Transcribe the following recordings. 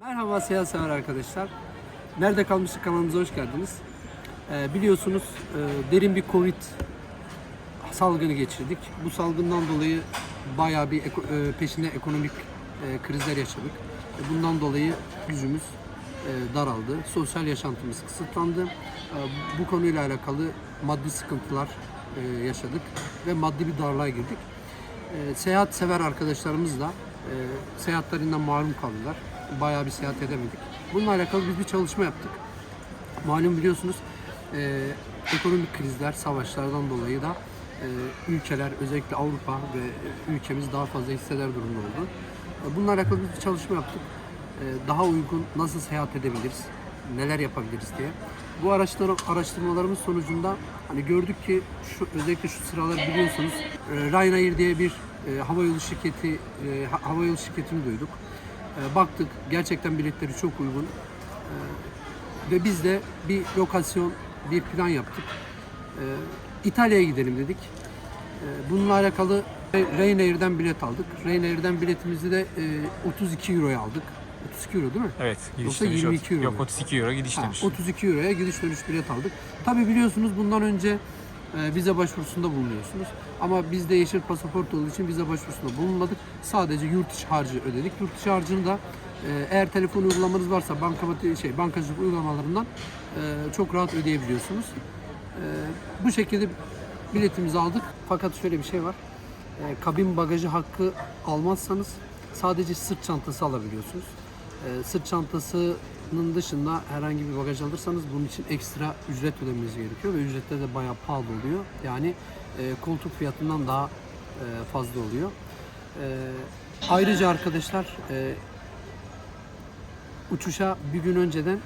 Merhaba seyahat sever arkadaşlar. Nerede kalmıştık kanalımıza hoş geldiniz. Ee, biliyorsunuz e, derin bir Covid salgını geçirdik. Bu salgından dolayı bayağı bir eko- e, peşinde ekonomik e, krizler yaşadık. E, Bundan dolayı gücümüz e, daraldı. Sosyal yaşantımız kısıtlandı. E, Bu konuyla alakalı maddi sıkıntılar e, yaşadık ve maddi bir darlığa girdik. E, seyahat sever arkadaşlarımız da e, seyahatlerinden mahrum kaldılar. Bayağı bir seyahat edemedik. Bununla alakalı biz bir çalışma yaptık. Malum biliyorsunuz e, ekonomik krizler, savaşlardan dolayı da e, ülkeler, özellikle Avrupa ve ülkemiz daha fazla hisseder durumda oldu. E, bununla alakalı bir çalışma yaptık. E, daha uygun nasıl seyahat edebiliriz, neler yapabiliriz diye. Bu araştırma, araştırmalarımız sonucunda hani gördük ki şu özellikle şu sıralar biliyorsunuz e, Ryanair diye bir e, havayolu şirketi e, ha- havayolu şirketini duyduk. E, baktık gerçekten biletleri çok uygun. Ve biz de bir lokasyon, bir plan yaptık. Ee, İtalya'ya gidelim dedik. Ee, bununla alakalı Ryanair'den bilet aldık. Ryanair'den biletimizi de e, 32 Euro'ya aldık. 32 Euro değil mi? Evet, gidiş Yoksa dönüş. 22 euro Yok mu? 32 euro gidiş Ha, dönüş. 32 Euro'ya gidiş dönüş bilet aldık. Tabi biliyorsunuz bundan önce e, vize başvurusunda bulunuyorsunuz. Ama bizde yeşil pasaport olduğu için vize başvurusunda bulunmadık. Sadece yurt içi harcı ödedik. Yurt içi harcını da e, eğer telefon uygulamanız varsa bankamatik şey bankacılık uygulamalarından e, çok rahat ödeyebiliyorsunuz. E, bu şekilde biletimizi aldık. Fakat şöyle bir şey var. E, kabin bagajı hakkı almazsanız sadece sırt çantası alabiliyorsunuz. Sırt çantasının dışında herhangi bir bagaj alırsanız bunun için ekstra ücret ödemeniz gerekiyor ve ücretler de bayağı pahalı oluyor. Yani e, koltuk fiyatından daha e, fazla oluyor. E, ayrıca arkadaşlar e, uçuşa bir gün önceden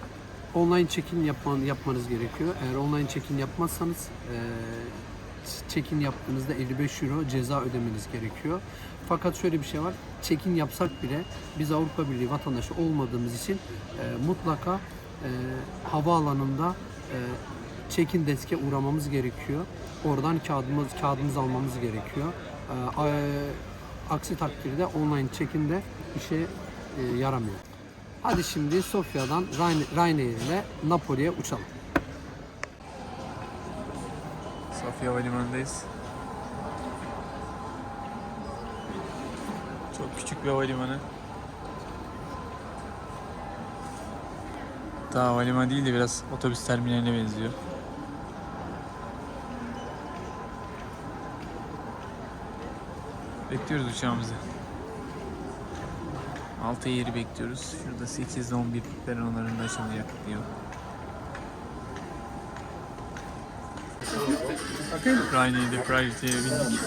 online check-in yapman, yapmanız gerekiyor. Eğer online check-in yapmazsanız e, check-in yaptığınızda 55 euro ceza ödemeniz gerekiyor. Fakat şöyle bir şey var. Check-in yapsak bile biz Avrupa Birliği vatandaşı olmadığımız için e, mutlaka e, havaalanında e, check-in deske uğramamız gerekiyor. Oradan kağıdımız kağıdımızı almamız gerekiyor. E, a- aksi takdirde online check-in de işe e, yaramıyor. Hadi şimdi Sofya'dan Ryan- Ryanair ile Napoli'ye uçalım. Sofya Havalimanı'ndayız. Çok küçük bir havalimanı. Daha havalimanı değil de biraz otobüs terminaline benziyor. Bekliyoruz uçağımızı. 6 yeri bekliyoruz. Şurada 8 ile 11 peronlarında açılacak diyor. Ryanair'de Priority'ye bindik.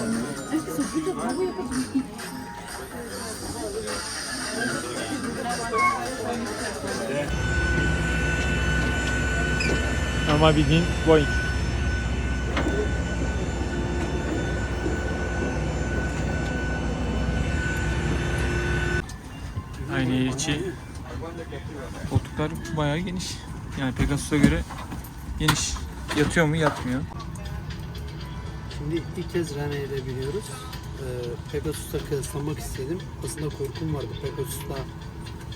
Ama bildiğin Boeing. Aynı içi koltuklar bayağı geniş. Yani Pegasus'a göre geniş. Yatıyor mu? Yatmıyor. Şimdi ilk kez Ryanair'e biniyoruz. Ee, Pegasus'ta kıyaslamak istedim. Aslında korkum vardı Pegasus'ta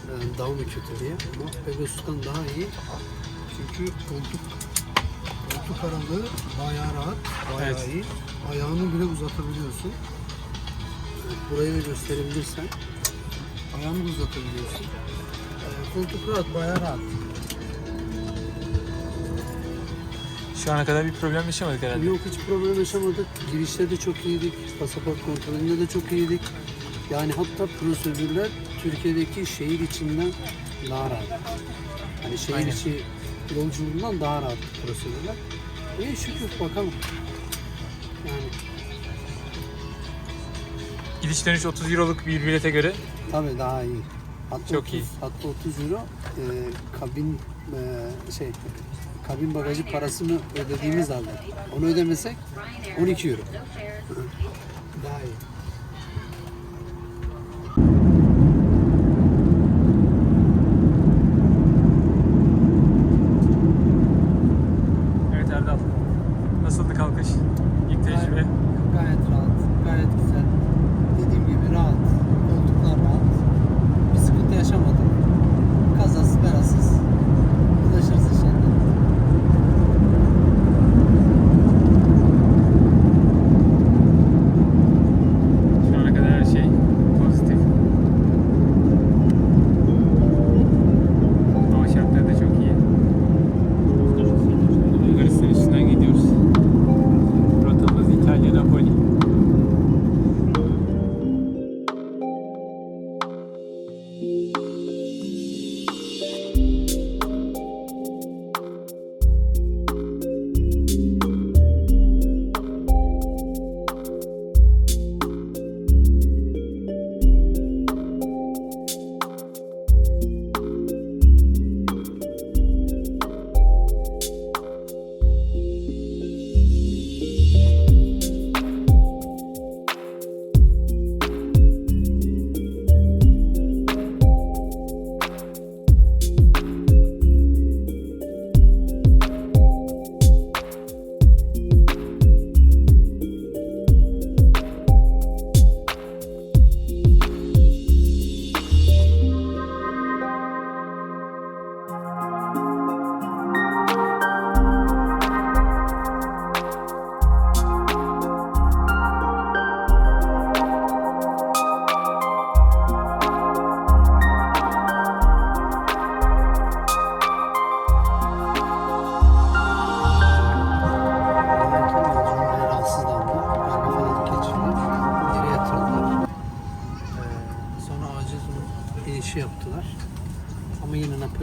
e, daha mı kötü diye. Ama Pegasus'tan daha iyi. Çünkü koltuk koltuk aralığı bayağı rahat, bayağı Evet. iyi. Ayağını bile uzatabiliyorsun. Burayı da gösterebilirsen. Ayağını uzatabiliyorsun. Ee, koltuk rahat, bayağı rahat. Şu ana kadar bir problem yaşamadık herhalde. Yok hiç problem yaşamadık. Girişte de çok iyiydik. Pasaport kontrolünde de çok iyiydik. Yani hatta prosedürler Türkiye'deki şehir içinden daha rahat. Hani şehir Aynen. içi yolculuğundan daha rahat prosedürler. İyi şükür bakalım. Yani Gidiş dönüş 30 euroluk bir bilete göre tabii daha iyi. Hatta Çok 30, iyi. Hatta 30 euro e, kabin e, şey kabin bagajı parasını ödediğimiz halde. Onu ödemesek 12 euro. daha iyi. Evet Erdal. Nasıldı kalkış? İlk tecrübe. Gayet, gayet rahat, gayet güzel.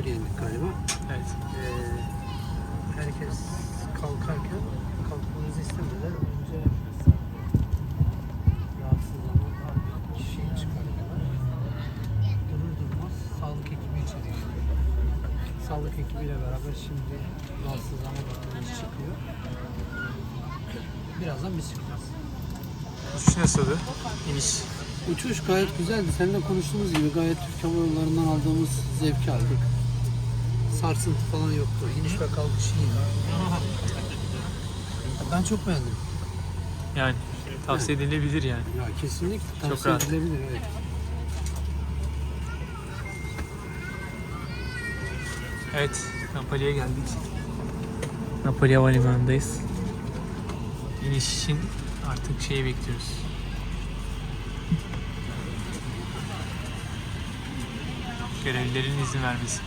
Yendik galiba. Evet. Ee, herkes kalkarken kalkmanızı istemediler. Önce rahatsızlanan kişiyi çıkardılar. Durur durmaz sağlık ekibi içeri. Sağlık ekibiyle beraber şimdi rahatsızlama bakımımız çıkıyor. Birazdan biz çıkacağız. Uçuş nasıldı? İniş. Uçuş gayet güzeldi. Seninle konuştuğumuz gibi gayet Türk Hava Yolları'ndan aldığımız zevki aldık. Sarsıntı falan yoktu. İniş ve kalkış iyiydi. Ben çok beğendim. Yani tavsiye edilebilir yani. Ya kesinlikle Çok tavsiye rahat. edilebilir evet. Evet, Napoli'ye geldik. Napoli Havalimanı'ndayız. İniş için artık şeyi bekliyoruz. Görevlilerin izin vermesi.